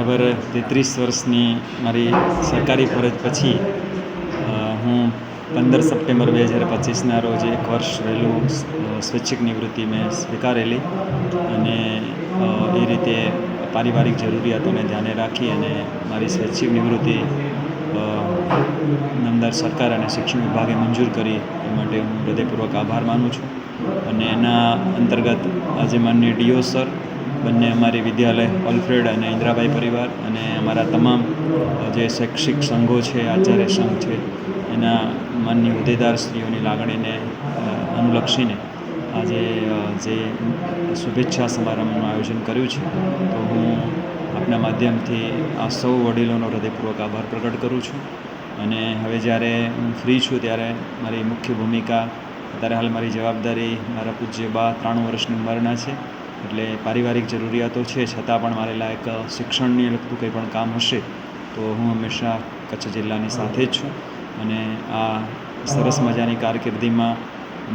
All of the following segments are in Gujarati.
બરાબર તેત્રીસ વર્ષની મારી સરકારી ફરજ પછી હું પંદર સપ્ટેમ્બર બે હજાર પચીસના રોજ એક વર્ષ વહેલું સ્વૈચ્છિક નિવૃત્તિ મેં સ્વીકારેલી અને એ રીતે પારિવારિક જરૂરિયાતોને ધ્યાને રાખી અને મારી સ્વૈચ્છિક નિવૃત્તિ નામદાર સરકાર અને શિક્ષણ વિભાગે મંજૂર કરી એ માટે હું હૃદયપૂર્વક આભાર માનું છું. અને એના અંતર્ગત આજે માન્ય ડીઓ સર બંને અમારી વિદ્યાલય ઓલ્ફ્રેડ અને ઇન્દ્રાબાઈ પરિવાર અને અમારા તમામ જે શૈક્ષિક સંઘો છે, આચાર્ય સંઘ છે, એના માનનીય હોદ્દેદારશ્રીઓની લાગણીને અનુલક્ષીને આજે જે શુભેચ્છા સમારંભનું આયોજન કર્યું છે, તો હું આપના માધ્યમથી આ સૌ વડીલોનો હૃદયપૂર્વક આભાર પ્રગટ કરું છું. અને હવે જ્યારે હું ફ્રી છું, ત્યારે મારી મુખ્ય ભૂમિકા, અત્યારે હાલ મારી જવાબદારી મારા પૂજ્ય બા ત્રાણું વર્ષની ઉંમરના છે. એટલે પારિવારિક જરૂરિયાતો છે છતાં પણ મારે લાયક શિક્ષણને લગતું કંઈ પણ કામ હશે તો હું હંમેશા કચ્છ જિલ્લાની સાથે જ છું. અને આ સરસ મજાની કારકિર્દીમાં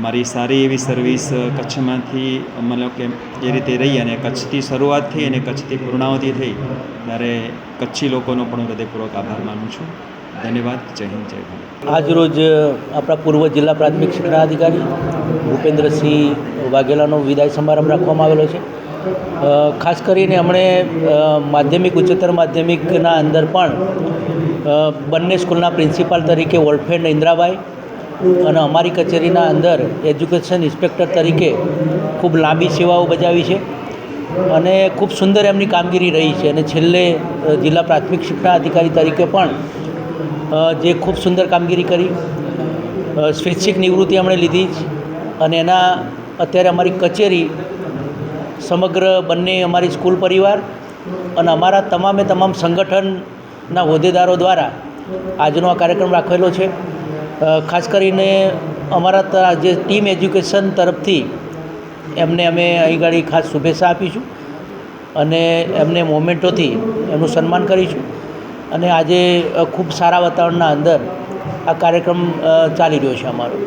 મારી સારી એવી સર્વિસ કચ્છમાંથી મતલબ કે એ રીતે રહી અને કચ્છથી શરૂઆત થઈ અને કચ્છથી પૂર્ણાવતી થઈ ત્યારે કચ્છી લોકોનો પણ હું હૃદયપૂર્વક આભાર માનું છું. ધન્યવાદ જય હિન્દ જય ભારત આજરોજ આપણા પૂર્વ જિલ્લા પ્રાથમિક શિક્ષણાધિકારી ભૂપેન્દ્રસિંહ વાઘેલાનો વિદાય સમારંભ રાખવામાં આવેલો છે. ખાસ કરીને હમણે માધ્યમિક, ઉચ્ચતર માધ્યમિકના અંદર પણ બંને સ્કૂલના પ્રિન્સિપાલ તરીકે ઓલ્ફેન્ડ ઇન્દ્રાભાઈ અને અમારી કચેરીના અંદર એજ્યુકેશન ઇન્સ્પેક્ટર તરીકે ખૂબ લાંબી સેવાઓ બજાવી છે અને ખૂબ સુંદર એમની કામગીરી રહી છે. અને છેલ્લે જિલ્લા પ્રાથમિક શિક્ષણ અધિકારી તરીકે પણ જે ખૂબ સુંદર કામગીરી કરી સ્વૈચ્છિક નિવૃત્તિ એમણે લીધી જ. અને એના અત્યારે અમારી કચેરી સમગ્ર બંને અમારી સ્કૂલ પરિવાર અને અમારા તમામે તમામ સંગઠનના હોદ્દેદારો દ્વારા આજનો આ કાર્યક્રમ રાખેલો છે. ખાસ કરીને અમારા જે ટીમ એજ્યુકેશન તરફથી એમને અમે અહીં ગાડી ખાસ શુભેચ્છા આપીશું અને એમને મોમેન્ટોથી એમનું સન્માન કરીશું. અને આજે ખૂબ સારા વાતાવરણના અંદર આ કાર્યક્રમ ચાલી રહ્યો છે અમારો.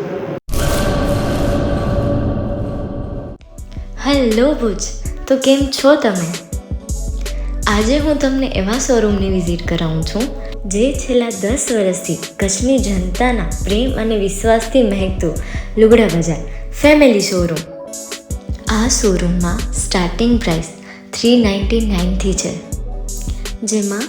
હેલો ભુજ, તો કેમ છો તમે? આજે હું તમને એવા શોરૂમની વિઝિટ કરાવું છું, જે છેલ્લા દસ વર્ષથી કચ્છની જનતાના પ્રેમ અને વિશ્વાસથી મહેકતું લુગડા બજાર ફેમિલી શોરૂમ. આ શોરૂમમાં સ્ટાર્ટિંગ પ્રાઇસ થ્રી નાઇન્ટી નાઇનથી છે, જેમાં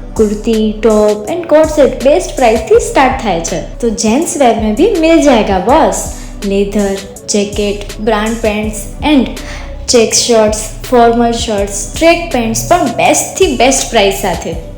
kurti, top and coat set best પ્રાઇસથી start થાય છે. તો જેન્ટ્સ વેરમાં બી મિલ જાયગા, boss. Leather jacket brand pants and check shirts formal shirts track pants પણ બેસ્ટથી બેસ્ટ પ્રાઇસ સાથે.